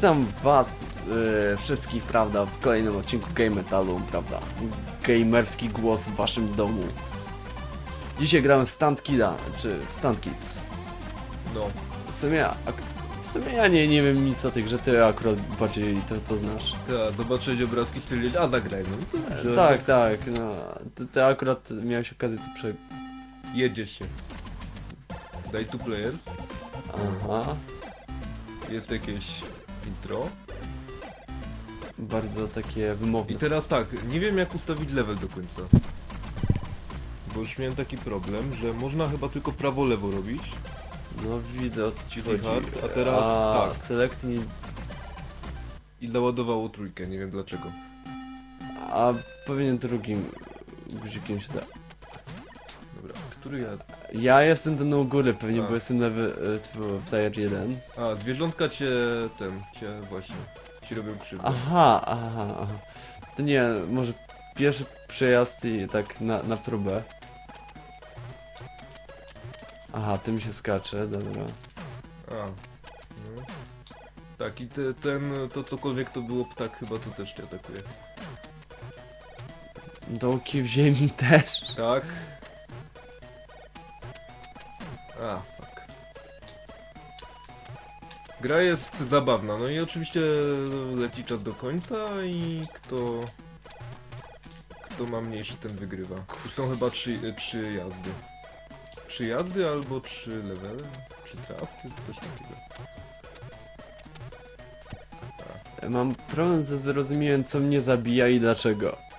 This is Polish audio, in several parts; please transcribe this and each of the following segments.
Witam was e, wszystkich, prawda, w kolejnym odcinku Game Metalu, prawda, gamerski głos w waszym domu. Dzisiaj grałem w Stunt Kida, czy w Stunt Kids. No, W sumie, w sumie ja nie, nie wiem nic o tej grze, ty akurat bardziej to, to znasz. tak, zobaczyć obrazki, stwierdzić, a zagrajmy. No to E. Tak, tak, no, ty, ty akurat miałeś okazję to prze... Jedzie się. Daj tu players. Aha, Jest jakieś intro. bardzo takie I wymowne. teraz tak, nie wiem jak ustawić level do końca. Bo już miałem taki problem, że można chyba tylko prawo-lewo robić. No widzę o co ci chodzi. hard, a teraz a, tak. select nie... I załadowało trójkę, nie wiem dlaczego. A powinien drugim guzikiem się da. Który ja... Ja jestem ten u góry pewnie, A. bo jestem lewy e, tw- player 1. A, zwierzątka cię... ten... cię właśnie... ci robią krzywdę. Aha, aha, aha. To nie, może pierwszy przejazd i tak na, na próbę. Aha, tym się skacze, dobra. A, no. Tak, i te, ten, to cokolwiek to było ptak chyba to też cię atakuje. Dołki w ziemi też. Tak. A, fuck. Gra jest zabawna, no i oczywiście leci czas do końca i kto... Kto ma mniejszy, ten wygrywa. Tu są chyba trzy, trzy jazdy. Trzy jazdy albo trzy levele? Trzy trasy? Coś takiego. Mam problem ze zrozumieniem, co mnie zabija i dlaczego.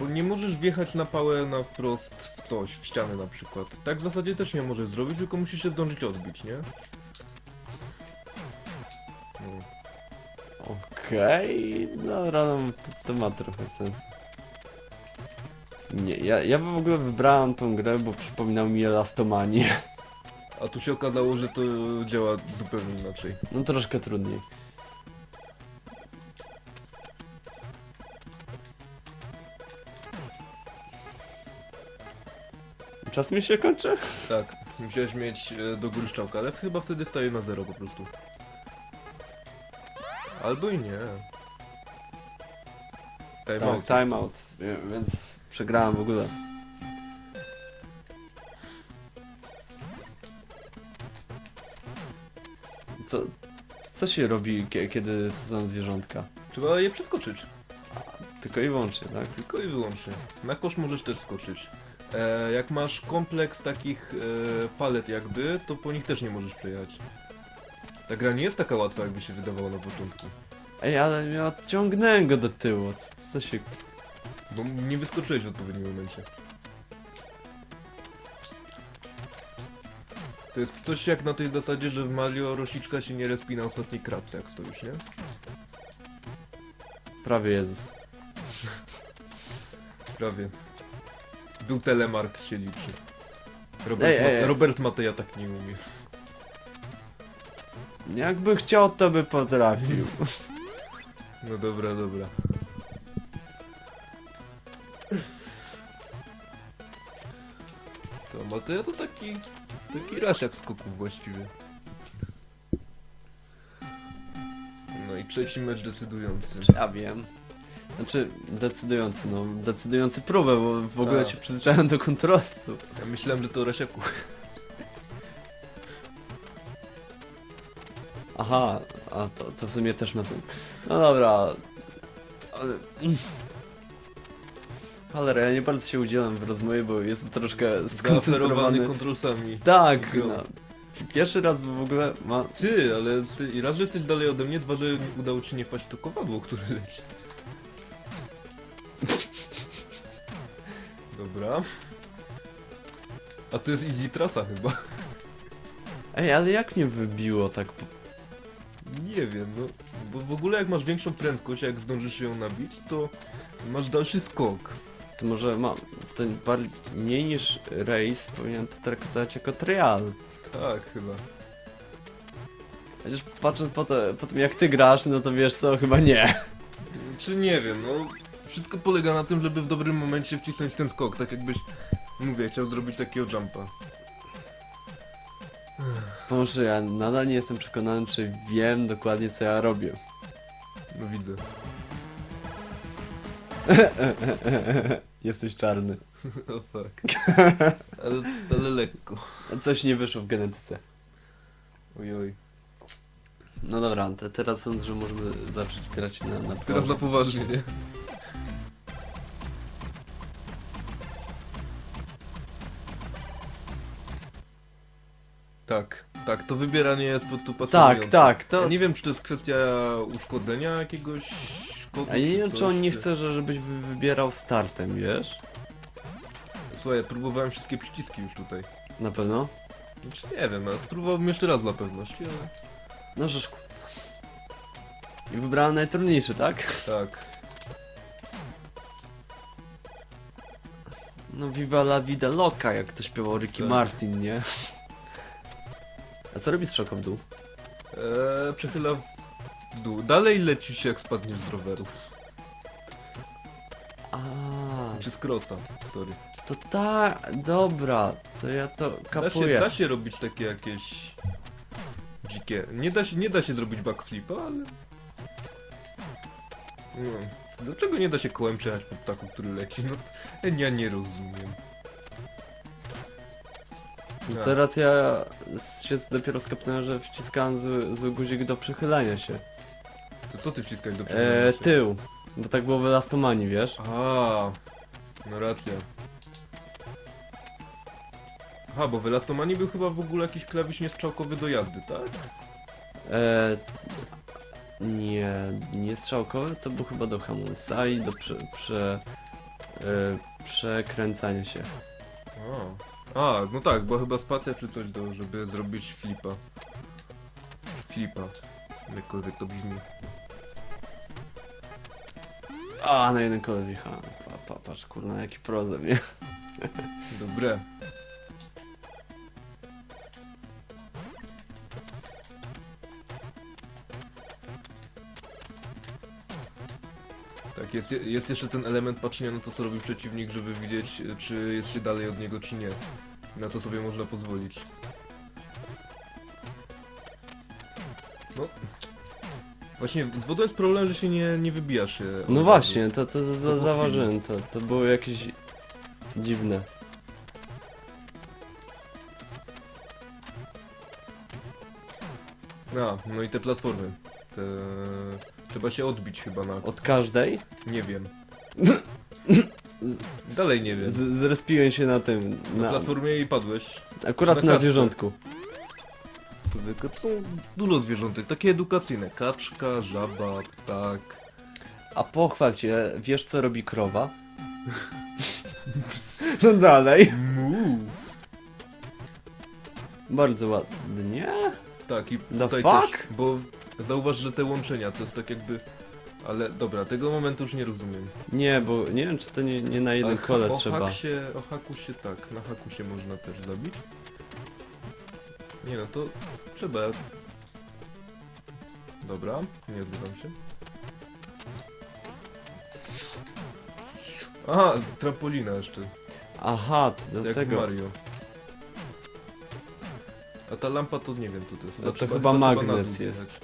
Bo nie możesz wjechać na pałę na wprost w coś, w ścianę na przykład. Tak w zasadzie też nie możesz zrobić, tylko musisz się zdążyć odbić, nie? No. Okej, no, to, to ma trochę sens. Nie, ja, ja w ogóle wybrałem tą grę, bo przypominał mi Elastomanię. A tu się okazało, że to działa zupełnie inaczej. No troszkę trudniej. Czas mi się kończy? Tak, musiałeś mieć e, do góry strzałkę, ale chyba wtedy staje na zero po prostu. Albo i nie. Time Tak, out. timeout, wie- więc przegrałem w ogóle. Co, co się robi, kie- kiedy są zwierzątka? Trzeba je przeskoczyć. Tylko i wyłącznie, tak? Tylko i wyłącznie. Na kosz możesz też skoczyć. E, jak masz kompleks takich e, palet jakby, to po nich też nie możesz przejechać. Ta gra nie jest taka łatwa, jakby się wydawało na początku. Ej, ale ja odciągnąłem go do tyłu, co, co się... Bo nie wyskoczyłeś w odpowiednim momencie. To jest coś jak na tej zasadzie, że w Mario rosiczka się nie respi na ostatniej kratce, jak stoisz, nie? Prawie Jezus. Prawie. Był telemark się liczy. Robert, Ej, Ma- ej, ej. Robert Mateja tak nie umie. Jakby chciał, to by potrafił. No dobra, dobra. To Mateja to taki... taki rasiak skoków właściwie. No i trzeci mecz decydujący. Ja wiem. Znaczy, decydujący, no, decydujący próbę, bo w ogóle Tak. się przyzwyczaiłem do kontrolsu. Ja myślałem, że to o rasiaku. Aha, a to, to w sumie też ma sens. No dobra. Ale... Cholera, ja nie bardzo się udzielam w rozmowie, bo jestem troszkę skoncentrowany. kontrolsami. Tak, no. Pierwszy raz w ogóle ma... Ty, ale ty, i raz, że jesteś dalej ode mnie, dwa, że udało ci nie wpaść to kowadło, które leci. Dobra. A to jest easy trasa chyba. Ej, ale jak mnie wybiło tak... po- Nie wiem, no. Bo w ogóle jak masz większą prędkość, jak zdążysz ją nabić, to masz dalszy skok. To może ma... Ten bar... mniej niż race powinien to traktować jako trial. Tak, chyba. Chociaż patrząc po, to, po tym jak ty grasz, no to wiesz co, chyba nie. Czy nie wiem, no. Wszystko polega na tym, żeby w dobrym momencie wcisnąć ten skok, tak jakbyś, mówię, chciał zrobić takiego jumpa. Boże, ja nadal nie jestem przekonany, czy wiem dokładnie, co ja robię. No widzę. Jesteś czarny. O fuck. Ale, ale lekko. Coś nie wyszło w genetyce. Ojoj. No dobra, te, teraz sądzę, że możemy zacząć grać na, na Teraz na poważnie, nie? Tak, tak, to wybieranie jest pod tu Tak, pasujące. tak, to... Ja nie wiem, czy to jest kwestia uszkodzenia jakiegoś kodu, A ja nie wiem, czy on nie chce, że, żebyś wy, wybierał startem, wiesz? Słuchaj, próbowałem wszystkie przyciski już tutaj. Na pewno? Znaczy, nie wiem, ale spróbowałbym jeszcze raz dla pewności, ale... No żeż... ku- I wybrałem najtrudniejszy, tak? Tak. No Viva la vida loca, jak to śpiewał Ricky Tak. Martin, nie? A co robi strzałka w dół? Eee, przechyla w dół. Dalej leci się jak spadniesz z roweru. A, Czy z crossa, sorry. to tak, dobra, to ja to Da się, kapuję. da się robić takie jakieś dzikie. Nie da się, nie da się zrobić backflipa, ale. No. Dlaczego nie da się kołem przejechać po ptaku, który leci? No to ja nie rozumiem. No teraz ja się dopiero skapnąłem, że wciskałem zły, zły guzik do przechylania się. To co ty wciskałeś do E, przodu? tył. Bo tak było w Elastomanii, wiesz? A, no racja. Aha, bo w Elastomanii był chyba w ogóle jakiś klawisz niestrzałkowy do jazdy, tak? E, nie, nie strzałkowy, to był chyba do hamulca i do prze, prze, e, przekręcania się. A. A, no tak, bo chyba czy coś do, żeby zrobić flipa. Flipa. Jakkolwiek to brzmi. A, na jeden kole wjechałem. Pa, pa, patrz, kurna, jaki prozem, nie? Dobre. Jest, jest jeszcze ten element patrzenia na to, co robi przeciwnik, żeby widzieć, czy jest się dalej od niego, czy nie. Na to sobie można pozwolić. No. Właśnie z wodą jest problem, że się nie, nie wybija się. od No razu. właśnie, to, to, za- zauważyłem, to, to było jakieś dziwne. A, no i te platformy. Te... Trzeba się odbić chyba na... Od każdej Nie wiem. Dalej nie wiem. z, zrespiłem się na tym, Na na, platformie i padłeś. akurat na na zwierzątku. To są dużo zwierzątek, takie edukacyjne. Kaczka, żaba, ptak. A pochwal cię, wiesz co robi krowa? No dalej. Mu. Bardzo ładnie. Tak, i The tutaj fuck? też, bo zauważ, że te łączenia to jest tak jakby... Ale dobra, tego momentu już nie rozumiem. Nie, bo nie wiem, czy to nie, nie na jednym Ale kole o trzeba. Hak się, o haku się tak, na haku się można też zabić. Nie no, to trzeba. Dobra, nie odzywam się. Aha, trampolina jeszcze, Aha, to do jak w tego. Mario. A ta lampa to nie wiem, to jest No to chyba magnes jest.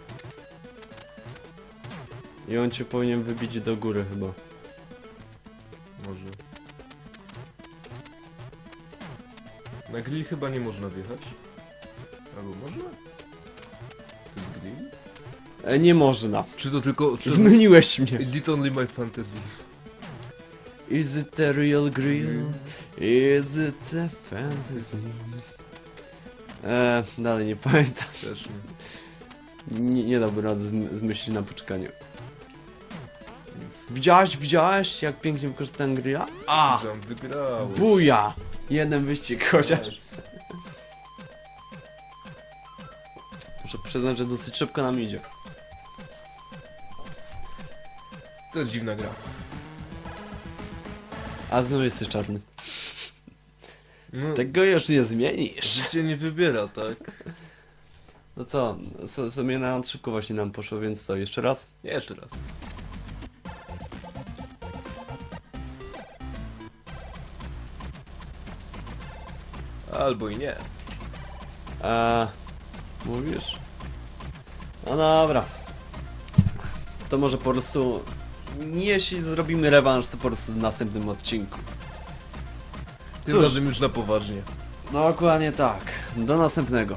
I on cię powinien wybić do góry chyba. Może. Na grill chyba nie można wjechać. Albo można? To jest grill? E, nie można. Czy to tylko... Czy to... Zmieniłeś mnie. Is it only my fantasy? Is it a real grill? Is it a fantasy? E, dalej nie pamiętam. Też nie. Nie, nie dałbym rady zm- zmyślić na poczekaniu. Widziałeś, widziałeś jak pięknie wykorzystałem grilla? A! Tam wygrałeś. Buja! Jeden wyścig chociaż. Muszę przyznać, że dosyć szybko nam idzie. To jest dziwna gra. A znowu jesteś czarny. No, Tego już nie zmienisz. życie nie wybiera, tak? No co, so, sobie na szybko właśnie nam poszło, więc co, jeszcze raz? Jeszcze raz. Albo i nie. Eee, Mówisz? No dobra. To może po prostu... Jeśli zrobimy rewanż, to po prostu w następnym odcinku. Tym Cóż. razem już na poważnie. Dokładnie tak. Do następnego.